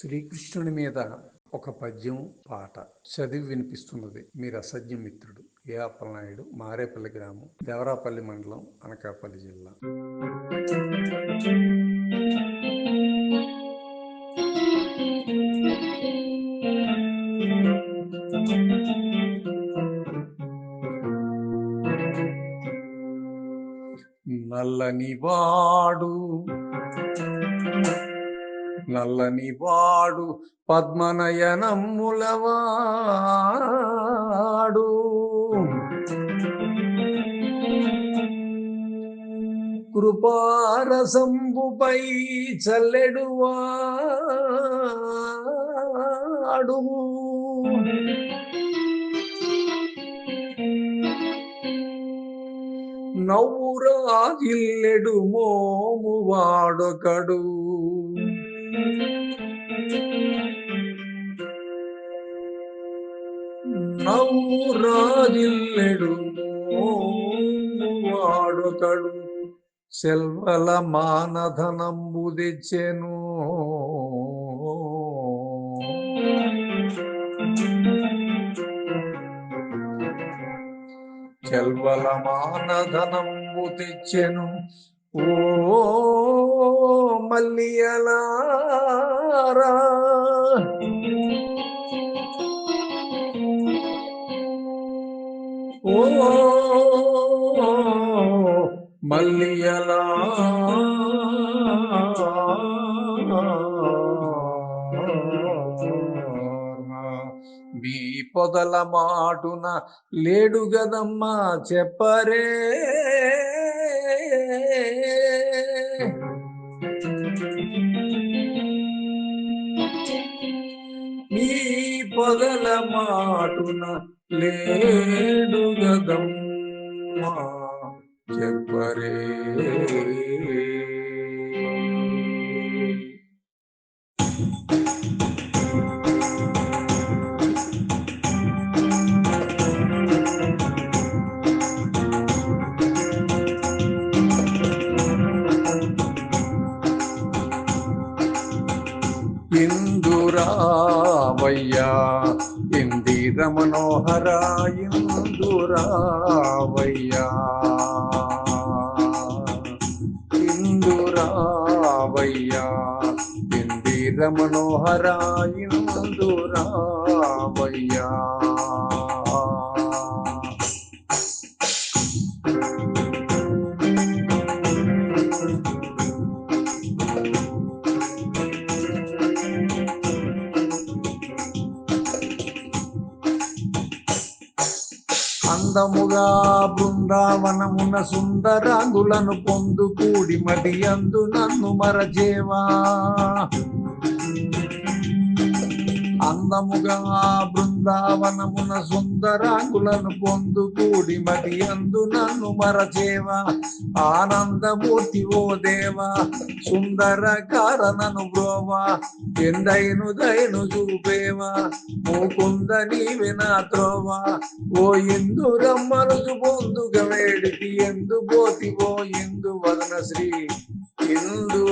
శ్రీకృష్ణుని మీద ఒక పద్యం పాట చదివి వినిపిస్తున్నది. మీ రసజ్ఞ మిత్రుడు. ఏ అప్పలనాయుడు మారేపల్లి గ్రామం దేవరాపల్లి మండలం అనకాపల్లి జిల్లా. నల్లని వాడు నల్లని వాడు పద్మనయనమ్ములవాడు. కృపారసంబుపై చల్లెడువాడు. వాడు నవ్వురాజిల్లెడు మోము వాడొకడు నిల్లెడు వాడొకడు సెల్వల మానధనంబు తెచ్చెను. చెల్వల మానధనంబు తెచ్చెను. ఓ మల్లియలారా. ఓ మల్లియలా. మీ పొదల మాటున లేడు గదమ్మా చెప్పరే. మీ పొదల మాటున లేదు గదమ్మా చెప్పరే ఇందురావయ్యా ఇందిర మనోహర ఇందురావయ్యా. ఇందురావయ్యా ఇందిర మనోహర ఇందు అందముగా బృందావనమున సుందరాంగులను పొందుకూడి మది అందు నన్ను మరజేవా అందముగా బృందావనమున సుందరాంగులను పొందుకూడి మది అందు నన్ను మరచేవా. ఆనందమూర్తి ఓ దేవా సుందర కారణను బ్రోవా. ఎందైను దైను చూపేవా మూకుంద నీవే నా త్రోవా. ఓ ఎందు రమ్మనుజు పొందుగ వేడికి ఎందు పోతి ఓ ఎందు వదన శ్రీ ఇందు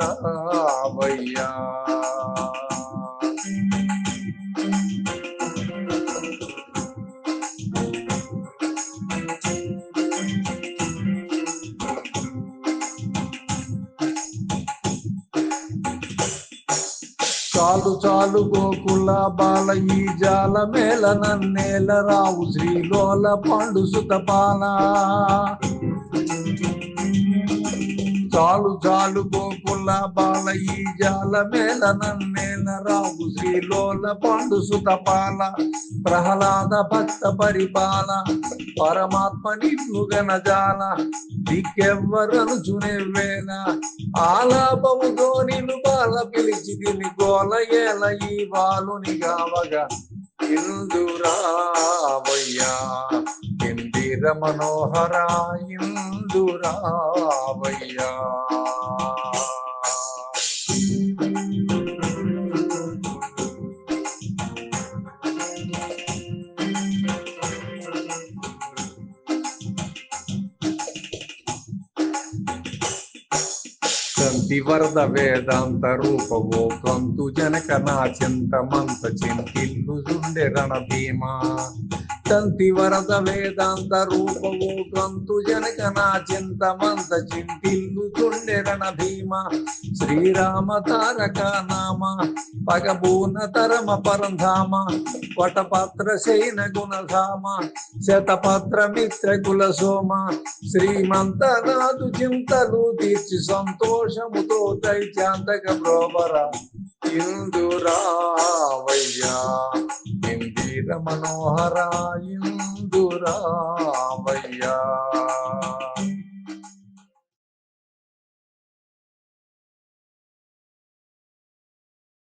రావయ్యా. ఇందిర చాలు చాలు గోకుల బాల ఈ జాల మేల నన్నేల రావు శ్రీలోల పాండు సుతపాల. చాలు చాలు గోకుల బాల ఈ జాల మేల నన్నేల రావు శ్రీలోల పాండు సుతపాల. ప్రహ్లాద భక్త పరిపాల పరమాత్మ నిన్ను గనజాల దిక్కెవ్వరను చునేవేళ ఆలాపము నిన్ను బాల పిలిచి దిని గోల ఏల ఈ వాలుని గావగా. ఇందురావయ్యా ఇందిర మనోహరాయిందురావయ్యా వరద వేదాంత రూపవో కంతు జనక నా చింతమంత చింతిల్లు రణభీమా. రణ భీమా తంతి వరద వేదాంత రూపము కంతు జనక నా చింతమంత చింతిల్లు జుండె రణ శ్రీరామ తారక నామ పగబూన తరమ పరంధామ వటపత్ర శైన గుణధామ శతపత్ర మిత్ర కుల సోమ శ్రీమంత నాదు చింతలు తీర్చి సంతోషముతో దైత్యాంతక ప్రోబర ఇందురావయ్యా. ఇందిర మనోహరా ఇందురావయ్యా.